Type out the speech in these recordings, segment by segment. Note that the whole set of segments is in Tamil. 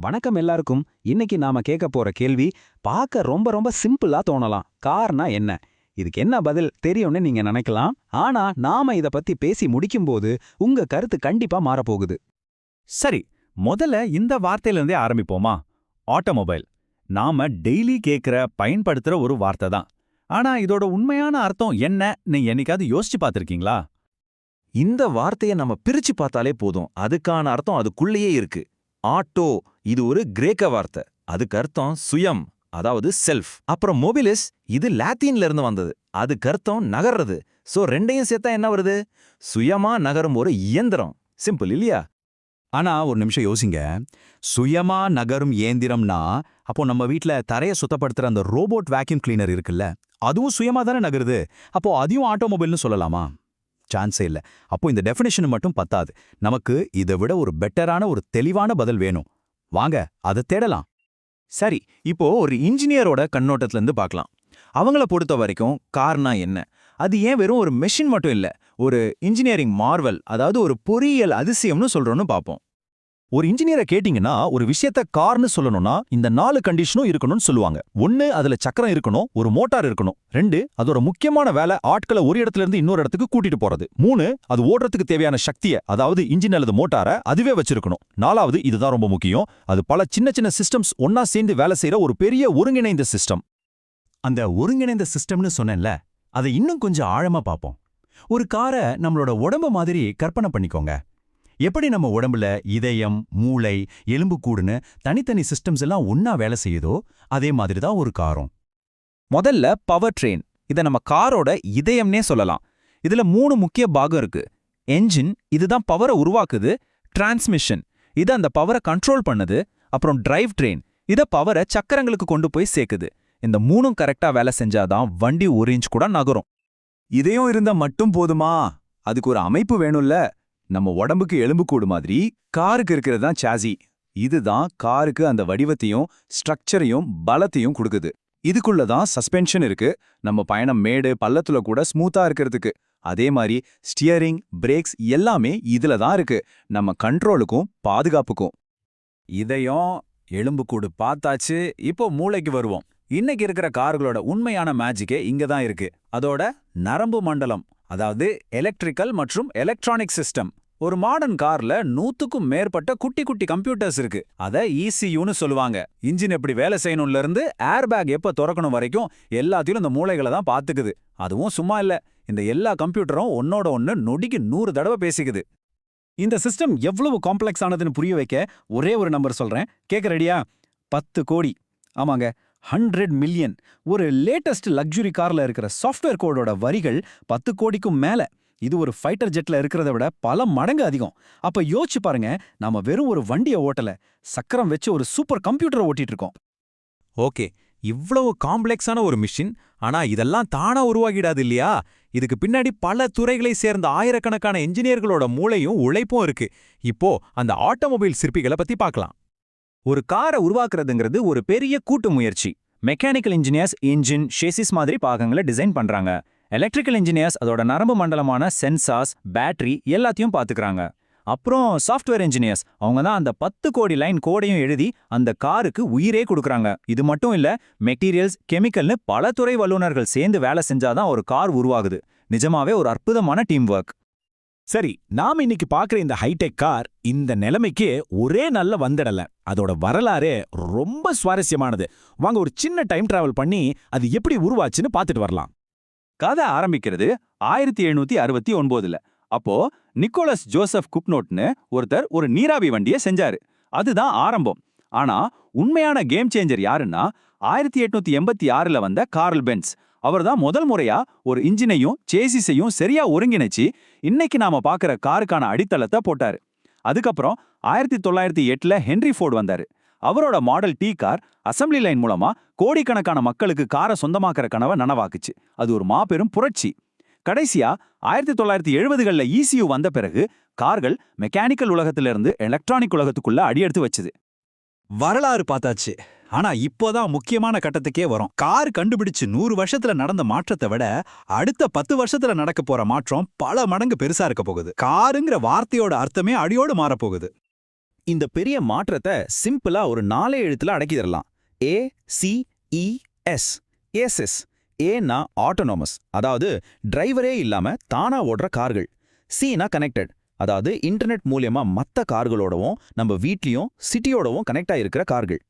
வணக்கம் எல்லாருக்கும். இன்னைக்கு நாம கேட்க போற கேள்வி பார்க்க ரொம்ப ரொம்ப சிம்பிளா தோணலாம். கார்னா என்ன? இதுக்கு என்ன பதில் தெரியும்னு நீங்க நினைக்கலாம். ஆனா நாம இத பத்தி பேசி முடிக்கும்போது உங்க கருத்து கண்டிப்பா மாறப்போகுது. சரி முதல்ல இந்த வார்த்தையிலிருந்தே ஆரம்பிப்போமா? ஆட்டோமொபைல். நாம டெய்லி கேட்கிற பயன்படுத்துற ஒரு வார்த்தை தான். ஆனா இதோட உண்மையான அர்த்தம் என்ன? நீ என்னைக்காவது யோசிச்சு பார்த்திருக்கீங்களா? இந்த வார்த்தையை நம்ம பிரிச்சு பார்த்தாலே போதும். அதுக்கான அர்த்தம் அதுக்குள்ளேயே இருக்கு. ஆட்டோ இது ஒரு கிரேக்க வார்த்தை. அதுக்கு அர்த்தம் சுயம் அதாவது செல்ஃப் அப்புறம் மொபிலிஸ் இது லாத்தீன்ல இருந்து வந்தது. அதுக்கு அர்த்தம் நகர்றது. சோ ரெண்டையும் சேர்த்தா என்ன வருது? சுயமா நகரும் ஒரு இயந்திரம். சிம்பிள் இல்லையா? ஆனா ஒரு நிமிஷம் யோசிங்க. சுயமா நகரும் இயந்திரம்னா அப்போ நம்ம வீட்ல தரைய சுத்தப்படுத்துற அந்த ரோபோட் வேக்யூம் கிளீனர் இருக்குல்ல அதுவும் சுயமா தானே நகருது? அப்போ அதையும் ஆட்டோமொபைல்னு சொல்லலாமா? சான்ஸே இல்ல. அப்போ இந்த டெஃபினேஷன் மட்டும் பத்தாது. நமக்கு இதை விட ஒரு பெட்டரான ஒரு தெளிவான பதில் வேணும். வாங்க அதை தேடலாம். சரி இப்போ ஒரு இன்ஜினியரோட கண்ணோட்டத்துல இருந்து பார்க்கலாம். அவங்கள பொறுத்த வரைக்கும் கார்னா என்ன? அது ஏன் வெறும் ஒரு மெஷின் மட்டும் இல்ல ஒரு இன்ஜினியரிங் மார்வல் அதாவது ஒரு பொறியியல் அதிசயம்னு சொல்றோம்னு பார்ப்போம். ஒரு இன்ஜினியரை கேட்டீங்கன்னா ஒரு விஷயத்த கார்னு சொல்லணும்னா இந்த நாலு கண்டிஷனும் இருக்கணும்னு சொல்லுவாங்க. ஒன்னு அதுல சக்கரம் இருக்கணும் ஒரு மோட்டார் இருக்கணும். ரெண்டு அதோட முக்கியமான வேலை ஆட்களை ஒரு இடத்துல இருந்து இன்னொரு இடத்துக்கு கூட்டிட்டு போறது. மூணு அது ஓடுறதுக்கு தேவையான சக்தியை அதாவது இன்ஜின் அல்லது மோட்டாரை அதுவே வச்சிருக்கணும். நாலாவது இதுதான் ரொம்ப முக்கியம் அது பல சின்ன சின்ன சிஸ்டம்ஸ் ஒன்னா சேர்ந்து வேலை செய்யற ஒரு பெரிய ஒருங்கிணைந்த சிஸ்டம் அந்த ஒருங்கிணைந்த சிஸ்டம்னு சொன்னேன்ல அதை இன்னும் கொஞ்சம் ஆழமா பார்ப்போம். ஒரு காரை நம்மளோட உடம்பு மாதிரி கற்பனை பண்ணிக்கோங்க. எப்படி நம்ம உடம்புல இதயம் மூளை எலும்புக்கூடுன்னு தனித்தனி சிஸ்டம்ஸ் எல்லாம் ஒன்னா வேலை செய்யுதோ அதே மாதிரி தான் ஒரு காரம். முதல்ல பவர் ட்ரெயின் இத நம்ம காரோட இதயம்னே சொல்லலாம். இதுல மூணு முக்கிய பாகம் இருக்கு. என்ஜின் இதுதான் பவரை உருவாக்குது. டிரான்ஸ்மிஷன் இது அந்த பவரை கண்ட்ரோல் பண்ணுது. அப்புறம் டிரைவ் ட்ரெயின் இத பவரை சக்கரங்களுக்கு கொண்டு போய் சேர்க்குது. இந்த மூணும் கரெக்டா வேலை செஞ்சாதான் வண்டி ஒரு இன்ச் கூட நகரும். இதயம் இருந்தா மட்டும் போதுமா? அதுக்கு ஒரு அமைப்பு வேணும்ல. நம்ம உடம்புக்கு எலும்புக்கூடு மாதிரி காருக்கு இருக்கிறது தான் சாசி. இதுதான் காருக்கு அந்த வடிவத்தையும் ஸ்ட்ரக்சரையும் பலத்தையும் கொடுக்குது. இதுக்குள்ள தான் சஸ்பென்ஷன் இருக்கு. நம்ம பயணம் மேடு பள்ளத்துல கூட ஸ்மூத்தா இருக்கிறதுக்கு. அதே மாதிரி ஸ்டியரிங் பிரேக்ஸ் எல்லாமே இதுல தான் இருக்கு. நம்ம கண்ட்ரோலுக்கும் பாதுகாப்புக்கும். இதயம் எலும்புக்கூடு பார்த்தாச்சு. இப்போ மூளைக்கு வருவோம். இன்னைக்கு இருக்கிற கார்களோட உண்மையான மேஜிக்கே இங்க தான் இருக்கு. அதோட நரம்பு மண்டலம் அதாவது எலக்ட்ரிக்கல் மற்றும் எலக்ட்ரானிக் சிஸ்டம் ஒரு மாடர்ன் கார்ல நூத்துக்கும் மேற்பட்ட குட்டி குட்டி கம்ப்யூட்டர்ஸ் இருக்கு. அத இசியூன்னு சொல்லுவாங்க. இன்ஜின் எப்படி வேலை செய்யணும்ல இருந்து ஏர் பேக் எப்ப திறக்கணும் வரைக்கும் எல்லாத்தையும் இந்த மூளைகளை தான் பாத்துக்குது அதுவும் சும்மா இல்ல. இந்த எல்லா கம்ப்யூட்டரும் ஒன்னோட ஒன்னு நொடிக்கு நூறு தடவை பேசிக்குது. இந்த சிஸ்டம் எவ்வளவு காம்ப்ளெக்ஸ் ஆனதுன்னு புரிய வைக்க ஒரே ஒரு நம்பர் சொல்றேன். கேட்க ரெடியா பத்து கோடி. ஆமாங்க. ஹண்ட்ரட் மில்லியன் ஒரு லேட்டஸ்ட் லக்ஸுரி கார்ல இருக்கிற சாஃப்ட்வேர் கோடோட வரிகள் பத்து கோடிக்கும் மேல. இது ஒரு ஃபைட்டர் ஜெட்ல இருக்கிறத விட பல மடங்கு அதிகம். அப்ப யோசிச்சு பாருங்க நாம வெறும் ஒரு வண்டியை ஓட்டல சக்கரம் வச்சு ஒரு சூப்பர் கம்ப்யூட்டரை ஓட்டிட்டு இருக்கோம். ஓகே இவ்வளவு காம்ப்ளெக்ஸான ஒரு மிஷின் ஆனா இதெல்லாம் தானா உருவாகிடாது இல்லையா? இதுக்கு பின்னாடி பல துறைகளை சேர்ந்த ஆயிரக்கணக்கான என்ஜினியர்களோட மூளையும் உழைப்பும் இருக்கு. இப்போ அந்த ஆட்டோமொபைல் சிற்பிகளை பத்தி பார்க்கலாம். ஒரு காரை உருவாக்குறதுங்கிறது ஒரு பெரிய கூட்டு முயற்சி. மெக்கானிக்கல் இன்ஜினியர்ஸ் இன்ஜின் ஷேசிஸ் மாதிரி பாகங்களை டிசைன் பண்றாங்க. எலக்ட்ரிக்கல் இன்ஜினியர்ஸ் அதோட நரம்பு மண்டலமான சென்சார்ஸ் பேட்டரி எல்லாத்தையும் பாத்துக்கறாங்க அப்புறம் சாஃப்ட்வேர் இன்ஜினியர்ஸ் அவங்க தான் அந்த பத்து கோடி லைன் கோடையும் எழுதி அந்த காருக்கு உயிரே கொடுக்குறாங்க. இது மட்டும் இல்ல மெட்டீரியல்ஸ் கெமிக்கல்னு பல துறை வல்லுநர்கள் சேர்ந்து வேலை செஞ்சாதான் ஒரு கார் உருவாகுது. நிஜமாவே ஒரு அற்புதமான டீம் ஒர்க் சரி நாம இன்னைக்கு பார்க்குற இந்த ஹைடெக் கார் இந்த நிலைமைக்கு ஒரே நல்ல வந்துடல. அதோட வரலாறே ரொம்ப சுவாரஸ்யமானது. வாங்க ஒரு சின்ன டைம் டிராவல் பண்ணி அது எப்படி உருவாச்சுன்னு பார்த்துட்டு வரலாம். கதை ஆரம்பிக்கிறது ஆயிரத்தி எழுநூத்தி அறுபத்தி ஒன்பதுல. அப்போ நிக்கோலஸ் ஜோசப் குப்னோட்னு ஒருத்தர் ஒரு நீராவி வண்டியை செஞ்சாரு. அதுதான் ஆரம்பம். ஆனா உண்மையான கேம் சேஞ்சர் யாருன்னா ஆயிரத்தி எட்நூத்தி எண்பத்தி ஆறுல வந்த கார்ல் பென்ஸ். அவர்தான் முதல் முறையா ஒரு இன்ஜினையும் சேசிஸையும் சரியா ஒருங்கிணைச்சு இன்னைக்கு நாம பாக்குற காருக்கான அடித்தளத்தை போட்டாரு. அதுக்கப்புறம் ஆயிரத்தி தொள்ளாயிரத்தி எட்டுல ஹென்ரி ஃபோர்டு வந்தாரு. அவரோட model T car assembly line மூலமா கோடிக்கணக்கான மக்களுக்கு காரை சொந்தமாக்குற கனவை நனவாக்குச்சு. அது ஒரு மாபெரும் புரட்சி. கடைசியா ஆயிரத்தி தொள்ளாயிரத்தி எழுபதுகளில் இசியு வந்த பிறகு கார்கள் மெக்கானிக்கல் உலகத்திலிருந்து எலக்ட்ரானிக் உலகத்துக்குள்ள அடியெடுத்து வச்சுது. வரலாறு பார்த்தாச்சு. ஆனா இப்போதான் முக்கியமான கட்டத்துக்கே வரும். கார் கண்டுபிடிச்சு நூறு வருஷத்துல நடந்த மாற்றத்தை விட அடுத்த பத்து வருஷத்துல நடக்க போற மாற்றம் பல மடங்கு பெருசா இருக்க போகுது. காருங்கிற வார்த்தையோட அர்த்தமே அடியோடு மாறப்போகுது இந்த பெரிய மாற்றத்தை சிம்பிளா ஒரு நாலே எழுத்துல அடக்கிடலாம் A C E S ACES ஏன்னா ஆட்டோனோமஸ் அதாவது டிரைவரே இல்லாம தானா ஓடுற கார்கள். சினா கனெக்டட் அதாவது இன்டர்நெட் மூலியமா மத்த கார்களோடவும் நம்ம வீட்லயும் சிட்டியோடவும் கனெக்ட் ஆகிருக்கிற கார்கள்.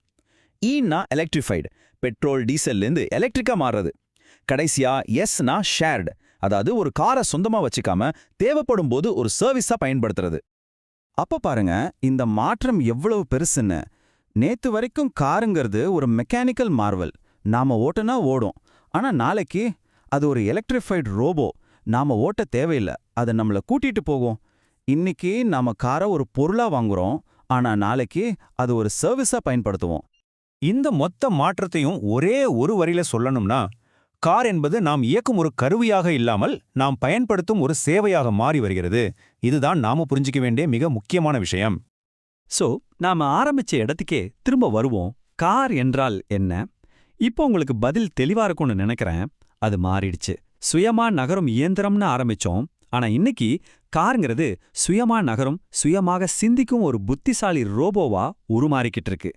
E ஈன்னா எலக்ட்ரிஃபைடு பெட்ரோல் டீசல்லேருந்து எலக்ட்ரிக்கா மாறுறது. கடைசியா எஸ்னா ஷேர்டு அதாவது ஒரு காரை சொந்தமா வச்சுக்காம தேவைப்படும் போது ஒரு சர்வீஸா பயன்படுத்துறது. அப்ப பாருங்க இந்த மாற்றம் எவ்வளவு பெருசுன்னு. நேத்து வரைக்கும் காருங்கிறது ஒரு மெக்கானிக்கல் மார்வல் நாம ஓட்டுனா ஓடும். ஆனா நாளைக்கு அது ஒரு எலக்ட்ரிஃபைடு ரோபோ நாம ஓட்ட தேவையில்லை. அதை நம்மள கூட்டிட்டு போகும். இன்னைக்கு நாம காரை ஒரு பொருளா வாங்குறோம். ஆனா நாளைக்கு அது ஒரு சர்வீஸா பயன்படுத்துவோம். இந்த மொத்த மாற்றத்தையும் ஒரே ஒரு வரியில சொல்லணும்னா கார் என்பது நாம் இயக்கும் ஒரு கருவியாக இல்லாமல் நாம் பயன்படுத்தும் ஒரு சேவையாக மாறி வருகிறது. இதுதான் நாம புரிஞ்சிக்க வேண்டிய மிக முக்கியமான விஷயம். சோ நாம ஆரம்பிச்ச இடத்துக்கே திரும்ப வருவோம். கார் என்றால் என்ன? இப்போ உங்களுக்கு பதில் தெளிவா இருக்கும்னு நினைக்கிறேன். அது மாறிடுச்சு. சுயமா நகரும் இயந்திரம்னு ஆரம்பிச்சோம். ஆனா இன்னைக்கு காருங்கிறது சுயமா நகரும் சுயமாக சிந்திக்கும் ஒரு புத்திசாலி ரோபோவா உருமாறிக்கிட்டு இருக்கு.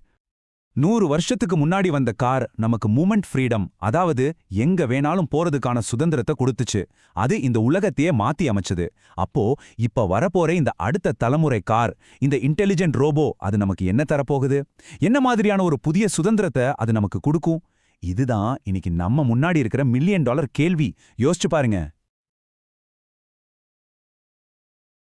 நூறு வருஷத்துக்கு முன்னாடி வந்த கார் நமக்கு மூமெண்ட் ஃப்ரீடம் அதாவது எங்க வேணாலும் போறதுக்கான சுதந்திரத்தை கொடுத்துச்சு. அது இந்த உலகத்தையே மாத்தி அமைச்சது. அப்போ இப்ப வரப்போற இந்த அடுத்த தலைமுறை கார் இந்த இன்டெலிஜென்ட் ரோபோ அது நமக்கு என்ன தரப்போகுது? என்ன மாதிரியான ஒரு புதிய சுதந்திரத்தை அது நமக்கு கொடுக்கும்? இதுதான் இன்னைக்கு நம்ம முன்னாடி இருக்கிற மில்லியன் டாலர் கேள்வி. யோசிச்சு பாருங்க.